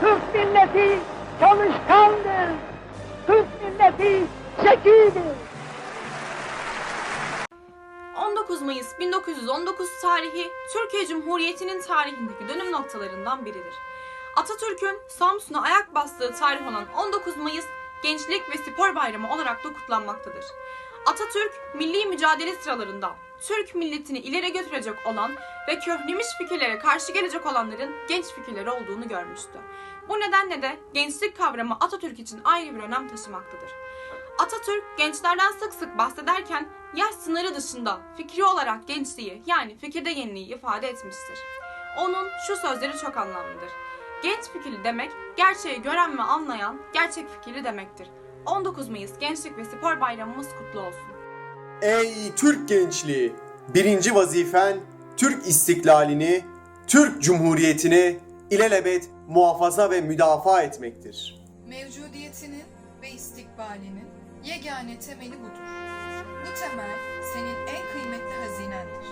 Türk milleti çalışkandır. Türk milleti zekidir. 19 Mayıs 1919 tarihi Türkiye Cumhuriyeti'nin tarihindeki dönüm noktalarından biridir. Atatürk'ün Samsun'a ayak bastığı tarih olan 19 Mayıs Gençlik ve Spor Bayramı olarak da kutlanmaktadır. Atatürk, milli mücadele sıralarında Türk milletini ileri götürecek olan ve köhnemiş fikirlere karşı gelecek olanların genç fikirleri olduğunu görmüştü. Bu nedenle de gençlik kavramı Atatürk için ayrı bir önem taşımaktadır. Atatürk gençlerden sık sık bahsederken yaş sınırı dışında fikri olarak gençliği yani fikirde yeniliği ifade etmiştir. Onun şu sözleri çok anlamlıdır. Genç fikirli demek gerçeği gören ve anlayan gerçek fikirli demektir. 19 Mayıs Gençlik ve Spor Bayramımız kutlu olsun. Ey Türk gençliği! Birinci vazifen Türk istiklalini, Türk Cumhuriyeti'ni ilelebet muhafaza ve müdafaa etmektir. Mevcudiyetinin ve istikbalinin yegane temeli budur. Bu temel senin en kıymetli hazinendir.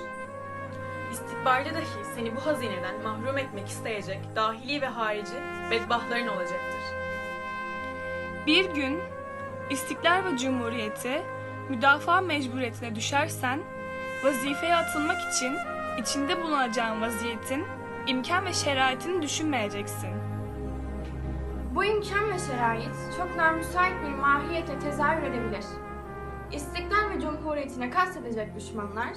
İstikbalde dahi seni bu hazineden mahrum etmek isteyecek dahili ve harici bedbahtların olacaktır. Bir gün istiklal ve cumhuriyeti müdafaa mecburiyetine düşersen vazifeye atılmak için içinde bulunacağın vaziyetin imkan ve şeraitini düşünmeyeceksin. Bu imkan ve şerait çok namüsait bir mahiyete tezahür edebilir. İstiklal ve cumhuriyetine kastedecek düşmanlar,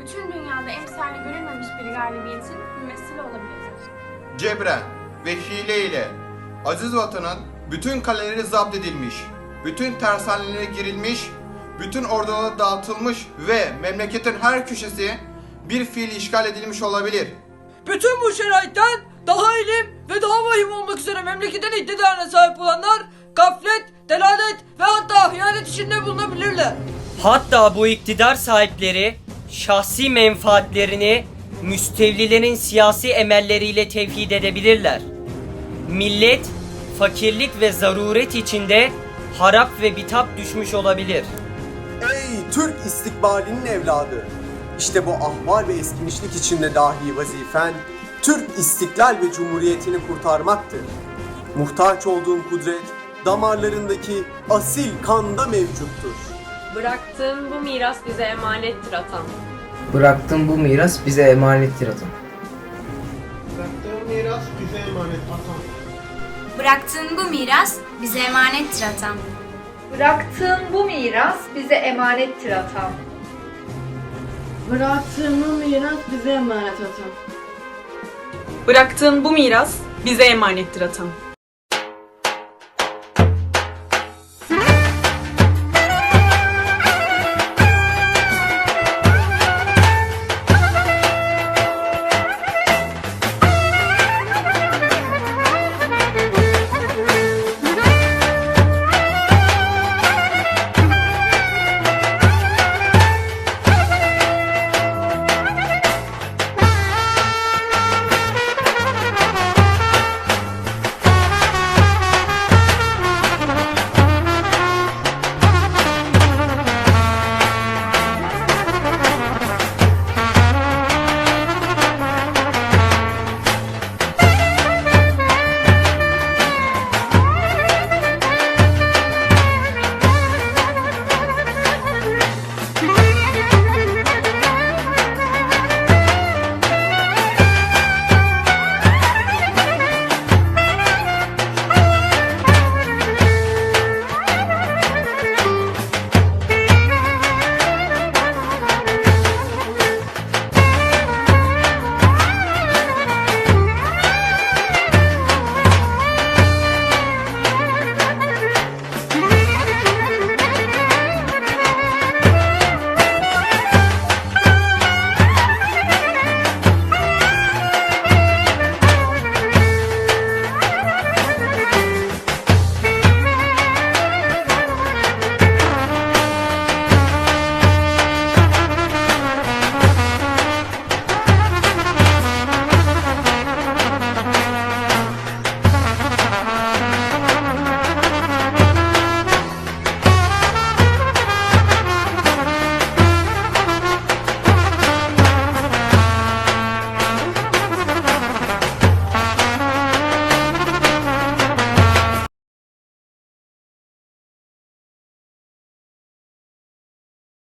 bütün dünyada emsali görülmemiş bir galibiyetin mümessili olabilirler. Cebren ve hile ile aziz vatanın bütün kaleleri zapt edilmiş, bütün tersanelere girilmiş, bütün ordulara dağıtılmış ve memleketin her köşesi bir fiil işgal edilmiş olabilir. Bütün bu şeraitten daha ilim ve daha vahim olmak üzere memleketin iktidarına sahip olanlar gaflet, delalet ve hatta hıyanet içinde bulunabilirler. Hatta bu iktidar sahipleri şahsi menfaatlerini müstevlilerin siyasi emelleriyle tevhid edebilirler. Millet fakirlik ve zaruret içinde harap ve bitap düşmüş olabilir. Ey Türk istikbalinin evladı! İşte bu ahval ve eskimişlik içinde dahi vazifen Türk istiklal ve cumhuriyetini kurtarmaktır. Muhtaç olduğun kudret damarlarındaki asil kanda mevcuttur. Bıraktığın bu miras bize emanettir atam. Bıraktığım bu miras bize emanettir atam. Bıraktığın bu miras bize emanettir atam. Bıraktığın bu miras bize emanettir atam. Bıraktığım bu miras bize emanet atam. Bıraktığın bu miras bize emanettir atam.